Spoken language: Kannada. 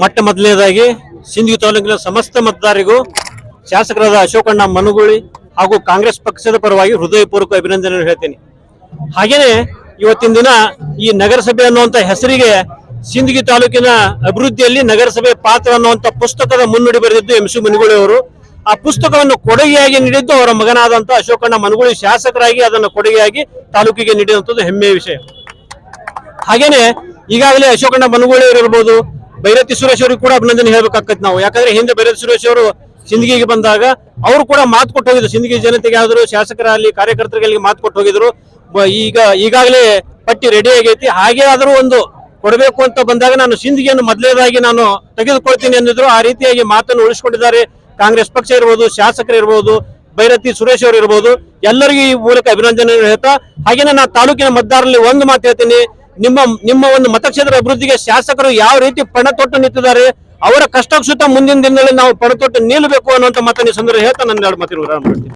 ಮೊಟ್ಟ ಮೊದಲನೇದಾಗಿ ಸಿಂಧಿ ತಾಲೂಕಿನ ಸಮಸ್ತ ಮತದಾರರಿಗೂ ಶಾಸಕರಾದ ಅಶೋಕಣ್ಣ ಮನುಗುಳಿ ಹಾಗೂ ಕಾಂಗ್ರೆಸ್ ಪಕ್ಷದ ಪರವಾಗಿ ಹೃದಯಪೂರ್ವಕ ಅಭಿನಂದನೆ ಹೇಳ್ತೇನೆ. ಹಾಗೇನೆ ಇವತ್ತಿನ ದಿನ ಈ ನಗರಸಭೆ ಅನ್ನುವಂತ ಹೆಸರಿಗೆ ಸಿಂದಗಿ ತಾಲೂಕಿನ ಅಭಿವೃದ್ಧಿಯಲ್ಲಿ ನಗರಸಭೆ ಪಾತ್ರ ಅನ್ನುವಂತ ಪುಸ್ತಕದ ಮುನ್ನುಡಿ ಬರೆದಿದ್ದು ಎಂ ಸಿ ಮನುಗುಳಿ ಅವರು. ಆ ಪುಸ್ತಕವನ್ನು ಕೊಡುಗೆಯಾಗಿ ನೀಡಿದ್ದು ಅವರ ಮಗನಾದಂತ ಅಶೋಕಣ್ಣ ಮನುಗುಳಿ ಶಾಸಕರಾಗಿ ಅದನ್ನು ಕೊಡುಗೆಯಾಗಿ ತಾಲೂಕಿಗೆ ನೀಡಿದಂಥದ್ದು ಹೆಮ್ಮೆಯ ವಿಷಯ. ಹಾಗೇನೆ ಈಗಾಗಲೇ ಅಶೋಕಣ್ಣ ಮನುಗುಳಿ ಇರ್ಬೋದು ಭೈರತಿ ಸುರೇಶ್ ಅವರಿಗೆ ಕೂಡ ಅಭಿನಂದನೆ ಹೇಳ್ಬೇಕಾಗತ್ತೆ ನಾವು. ಯಾಕಂದ್ರೆ ಹಿಂದೆ ಭೈರತಿ ಸುರೇಶ್ ಅವರು ಸಿಂದಗಿಗೆ ಬಂದಾಗ ಅವರು ಕೂಡ ಮಾತು ಕೊಟ್ಟು ಹೋಗಿದ್ರು. ಸಿಂದಗಿ ಜನತೆಗೆ ಆದರೂ ಶಾಸಕರಲ್ಲಿ ಕಾರ್ಯಕರ್ತರಿಗೆ ಮಾತು ಕೊಟ್ಟು ಹೋಗಿದ್ರು. ಈಗ, ಈಗಾಗಲೇ ಪಟ್ಟಿ ರೆಡಿ ಆಗೈತಿ. ಹಾಗೆ ಆದರೂ ಒಂದು ಕೊಡಬೇಕು ಅಂತ ಬಂದಾಗ ನಾನು ಸಿಂದಗಿಯನ್ನು ಮೊದಲೇದಾಗಿ ನಾನು ತೆಗೆದುಕೊಳ್ತೀನಿ ಅಂದಿದ್ರು. ಆ ರೀತಿಯಾಗಿ ಮಾತನ್ನು ಉಳಿಸಿಕೊಂಡಿದ್ದಾರೆ. ಕಾಂಗ್ರೆಸ್ ಪಕ್ಷ ಇರ್ಬೋದು, ಶಾಸಕರು ಇರ್ಬೋದು, ಭೈರತಿ ಸುರೇಶ್ ಅವರು ಇರ್ಬೋದು. ಎಲ್ಲರಿಗೂ ಈ ಮೂಲಕ ಅಭಿನಂದನೆ ಹೇಳ್ತಾ, ಹಾಗೇನೆ ನಾ ತಾಲೂಕಿನ ಮತದಾರರಲ್ಲಿ ಒಂದು ಮಾತು ಹೇಳ್ತೀನಿ. ನಿಮ್ಮ ನಿಮ್ಮ ಒಂದು ಮತಕ್ಷೇತ್ರ ಅಭಿವೃದ್ಧಿಗೆ ಶಾಸಕರು ಯಾವ ರೀತಿ ಪಣ ತೊಟ್ಟು ನಿಂತಿದ್ದಾರೆ, ಅವರ ಕಷ್ಟ ಸುತ್ತ ಮುಂದಿನ ದಿನಗಳಲ್ಲಿ ನಾವು ಪಣ ತೊಟ್ಟು ನಿಲ್ಲಬೇಕು ಅನ್ನುವಂತ ಮಾತನ್ನು ಸಂದರ್ಭ ಹೇಳ್ತಾ ನನ್ನ ಎರಡು ಮಾತಿನ ವಿರಾಮ ಮಾಡ್ತೀನಿ.